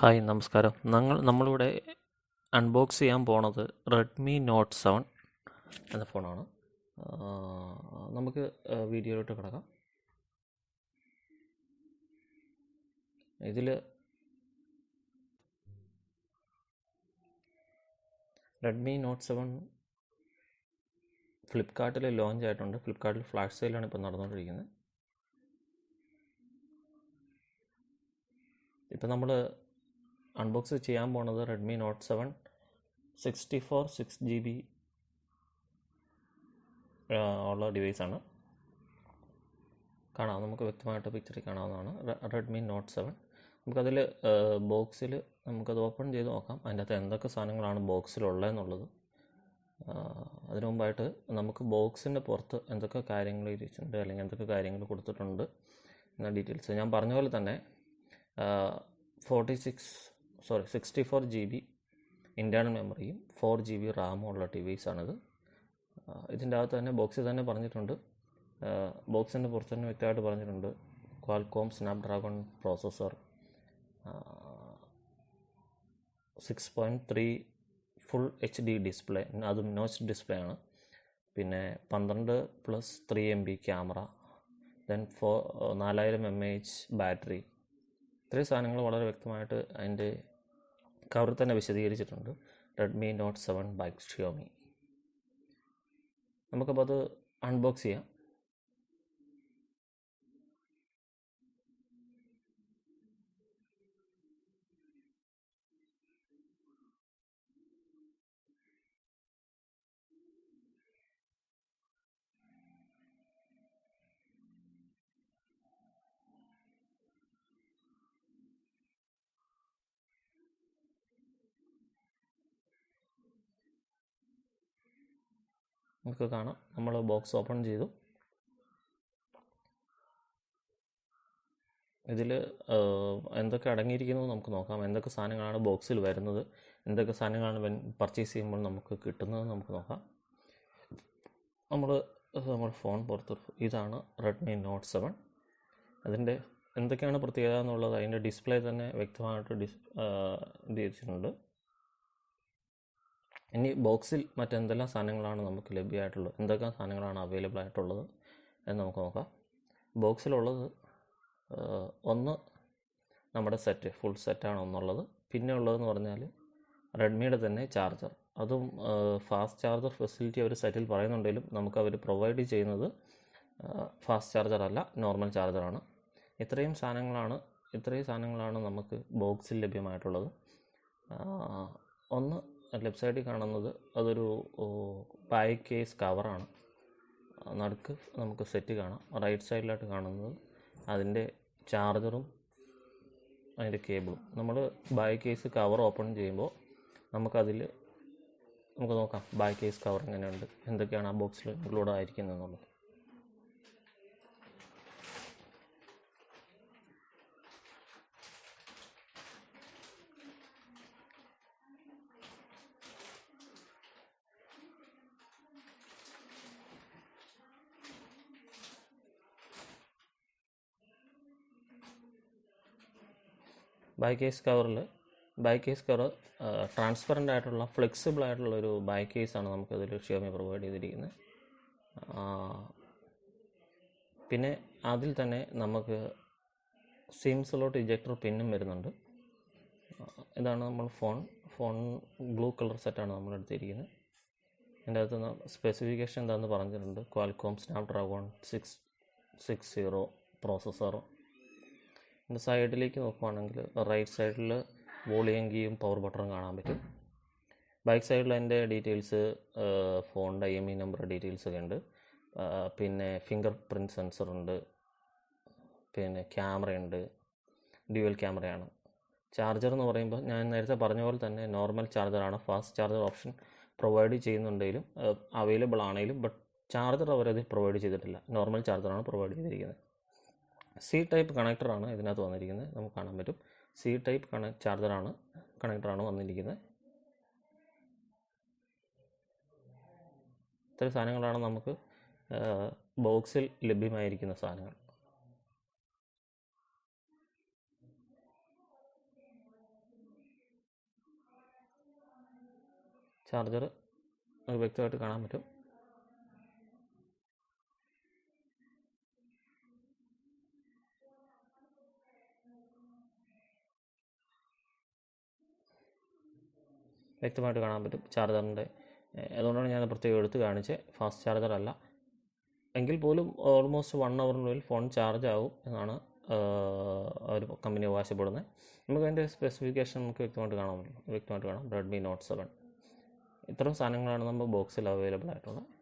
Hi നമസ്കാരം. ഞങ്ങൾ നമ്മളിവിടെ അൺബോക്സ് ചെയ്യാൻ പോണത് റെഡ്മി നോട്ട് സെവൻ എന്ന ഫോണാണ് നമുക്ക് വീഡിയോയിലോട്ട് കിടക്കാം. ഇതിൽ റെഡ്മി നോട്ട് സെവൻ ഫ്ലിപ്കാർട്ടിൽ ലോഞ്ച് ആയിട്ടുണ്ട്. ഫ്ലിപ്പ്കാർട്ടിൽ ഫ്ലാഷ് സെയിലാണ് ഇപ്പോൾ നടന്നുകൊണ്ടിരിക്കുന്നത് ഇപ്പം നമ്മൾ അൺബോക്സ് ചെയ്യാൻ പോണത് Redmi note seven sixty four six G B ഉള്ള ഡിവൈസാണ് കാണാം നമുക്ക് വ്യക്തമായിട്ട് പിക്ചറിൽ കാണാവുന്നതാണ്. റെഡ്മി നോട്ട് സെവൻ നമുക്കതിൽ ബോക്സിൽ നമുക്കത് ഓപ്പൺ ചെയ്ത് നോക്കാം. അതിന്റെ അകത്ത് എന്തൊക്കെ സാധനങ്ങളാണ് ബോക്സിലുള്ളതെന്നുള്ളത് അതിനു മുമ്പായിട്ട് നമുക്ക് ബോക്സിന്റെ പുറത്ത് എന്തൊക്കെ കാര്യങ്ങൾ ഇരിച്ചിട്ടുണ്ട് അല്ലെങ്കിൽ എന്തൊക്കെ കാര്യങ്ങൾ കൊടുത്തിട്ടുണ്ട് എന്ന ഡീറ്റെയിൽസ് ഞാൻ പറഞ്ഞ പോലെ തന്നെ forty six sorry sixty four G B internal മെമ്മറിയും ഫോർ ജി ബി റാമും ഉള്ള ടി വിസാണിത് ഇതിന്റെ അകത്ത് തന്നെ ബോക്സിൽ തന്നെ പറഞ്ഞിട്ടുണ്ട്. ബോക്സിന്റെ പുറത്ത് തന്നെ വ്യക്തമായിട്ട് പറഞ്ഞിട്ടുണ്ട്. Qualcomm Snapdragon processor six point three full H D display അതും നോച്ച് ഡിസ്പ്ലേ ആണ്. പിന്നെ പന്ത്രണ്ട് plus three M B camera then four നാലായിരം എം എ എച്ച് ബാറ്ററി ഇത്രയും സാധനങ്ങൾ വളരെ വ്യക്തമായിട്ട് അതിന്റെ കവറിൽ തന്നെ വിശദീകരിച്ചിട്ടുണ്ട്. Redmi note seven by Xiaomi നമുക്കപ്പോൾ അത് അൺബോക്സ് ചെയ്യാം. നമുക്ക് കാണാം. നമ്മൾ ബോക്സ് ഓപ്പൺ ചെയ്തു. ഇതിൽ എന്തൊക്കെ അടങ്ങിയിരിക്കുന്നു നമുക്ക് നോക്കാം. എന്തൊക്കെ സാധനങ്ങളാണ് ബോക്സിൽ വരുന്നത്? എന്തൊക്കെ സാധനങ്ങളാണ് പർച്ചേസ് ചെയ്യുമ്പോൾ നമുക്ക് കിട്ടുന്നത് നമുക്ക് നോക്കാം. നമ്മൾ നമ്മൾ ഫോൺ പുറത്തെടുത്തു ഇതാണ് റെഡ്മി നോട്ട് സെവൻ അതിന്റെ എന്തൊക്കെയാണ് പ്രത്യേകത എന്നുള്ളത് അതിന്റെ ഡിസ്പ്ലേ തന്നെ വ്യക്തമായിട്ട് ഡിസ് ചെയ്തിട്ടുണ്ട്. ഇനി ബോക്സിൽ മറ്റെന്തെല്ലാം സാധനങ്ങളാണ് നമുക്ക് ലഭ്യമായിട്ടുള്ളത്? എന്തൊക്കെ സാധനങ്ങളാണ് അവൈലബിൾ ആയിട്ടുള്ളത് എന്ന് നമുക്ക് നോക്കാം. ബോക്സിലുള്ളത് ഒന്ന് നമ്മുടെ സെറ്റ് ഫുൾ സെറ്റാണ് ഒന്നുള്ളത്. പിന്നെ ഉള്ളതെന്ന് പറഞ്ഞാൽ റെഡ്മിയുടെ തന്നെ ചാർജർ അതും ഫാസ്റ്റ് ചാർജർ ഫെസിലിറ്റി അവർ സെറ്റിൽ പറയുന്നുണ്ടെങ്കിലും നമുക്ക് അവർ പ്രൊവൈഡ് ചെയ്യുന്നത് ഫാസ്റ്റ് ചാർജർ അല്ല നോർമൽ ചാർജറാണ് ഇത്രയും സാധനങ്ങളാണ് ഇത്രയും സാധനങ്ങളാണ് നമുക്ക് ബോക്സിൽ ലഭ്യമായിട്ടുള്ളത്. ഒന്ന് ലെഫ്റ്റ് സൈഡിൽ കാണുന്നത് അതൊരു പായ കേസ് കവറാണ് നടുക്ക് നമുക്ക് സെറ്റ് കാണാം. റൈറ്റ് സൈഡിലായിട്ട് കാണുന്നത് അതിന്റെ ചാർജറും അതിന്റെ കേബിളും നമ്മൾ ബാക്ക് കേസ് കവർ ഓപ്പൺ ചെയ്യുമ്പോൾ നമുക്കതിൽ നമുക്ക് നോക്കാം ബാക്ക് കേസ് കവർ എങ്ങനെയുണ്ട്? എന്തൊക്കെയാണ് ആ ബോക്സിൽ ഇൻക്ലൂഡ് ആയിരിക്കുന്നത് എന്നുള്ളത് ബാക്ക് കേസ് കവറിൽ ബൈ കേസ് കവർ ട്രാൻസ്പെറന്റ് ആയിട്ടുള്ള ഫ്ലെക്സിബിൾ ആയിട്ടുള്ള ഒരു ബാക്ക് കേസാണ് നമുക്കതിൽ ഷിയോമി പ്രൊവൈഡ് ചെയ്തിരിക്കുന്നത്. പിന്നെ അതിൽ തന്നെ നമുക്ക് സിം സ്ലോട്ട് ഇജക്ടർ പിന്നും വരുന്നുണ്ട്. ഇതാണ് നമ്മൾ ഫോൺ ഫോൺ ബ്ലൂ കളർ സെറ്റാണ് നമ്മൾ എടുത്തിരിക്കുന്നത്. എന്റെ അകത്ത് സ്പെസിഫിക്കേഷൻ എന്താണെന്ന് പറഞ്ഞിട്ടുണ്ട്. Qualcomm Snapdragon six six zero processor ഇതിന്റെ സൈഡിലേക്ക് നോക്കുവാണെങ്കിൽ റൈറ്റ് സൈഡിൽ വോളിയം കീയും പവർ ബട്ടണും കാണാൻ പറ്റും. ബാക്ക് സൈഡിൽ അതിന്റെ ഡീറ്റെയിൽസ് ഫോണിന്റെ I M E number details ഒക്കെ ഉണ്ട്. പിന്നെ ഫിംഗർ പ്രിന്റ് സെൻസർ ഉണ്ട്. പിന്നെ ക്യാമറയുണ്ട് ഡ്യുവൽ ക്യാമറയാണ്. ചാർജർ എന്ന് പറയുമ്പോൾ ഞാൻ നേരത്തെ പറഞ്ഞ പോലെ തന്നെ നോർമൽ ചാർജറാണ് ഫാസ്റ്റ് ചാർജർ ഓപ്ഷൻ പ്രൊവൈഡ് ചെയ്യുന്നുണ്ടെങ്കിലും അവൈലബിൾ ആണെങ്കിലും ബട്ട് ചാർജർ അവരത് പ്രൊവൈഡ് ചെയ്തിട്ടില്ല. നോർമൽ ചാർജറാണ് പ്രൊവൈഡ് ചെയ്തിരിക്കുന്നത്. സി ടൈപ്പ് കണക്ടറാണ് ഇതിനകത്ത് വന്നിരിക്കുന്നത്. നമുക്ക് കാണാൻ പറ്റും. സി ടൈപ്പ് കണക്ട് ചാർജറാണ് കണക്ടറാണ് വന്നിരിക്കുന്നത്. ഇത്തരം സാധനങ്ങളാണ് നമുക്ക് ബോക്സിൽ ലഭ്യമായിരിക്കുന്ന സാധനങ്ങൾ. ചാർജർ വ്യക്തമായിട്ട് കാണാൻ പറ്റും. വ്യക്തമായിട്ട് കാണാൻ പറ്റും. ചാർജറിന്റെ അതുകൊണ്ടാണ് ഞാൻ പ്രത്യേകം എടുത്ത് കാണിച്ചത്. ഫാസ്റ്റ് ചാർജർ അല്ല. എങ്കിൽ പോലും ഓൾമോസ്റ്റ് വൺ അവറിനുള്ളിൽ ഫോൺ ചാർജ് ആവും എന്നാണ് അവർ കമ്പനി അവകാശപ്പെടുന്നത്. നമുക്ക് അതിന്റെ സ്പെസിഫിക്കേഷൻ നമുക്ക് വ്യക്തമായിട്ട് കാണാൻ പറ്റും. വ്യക്തമായിട്ട് കാണാം. റെഡ്മി നോട്ട് സെവൻ ഇത്തരം സാധനങ്ങളാണ് നമ്മൾ ബോക്സിൽ അവൈലബിൾ ആയിട്ടുള്ളത്.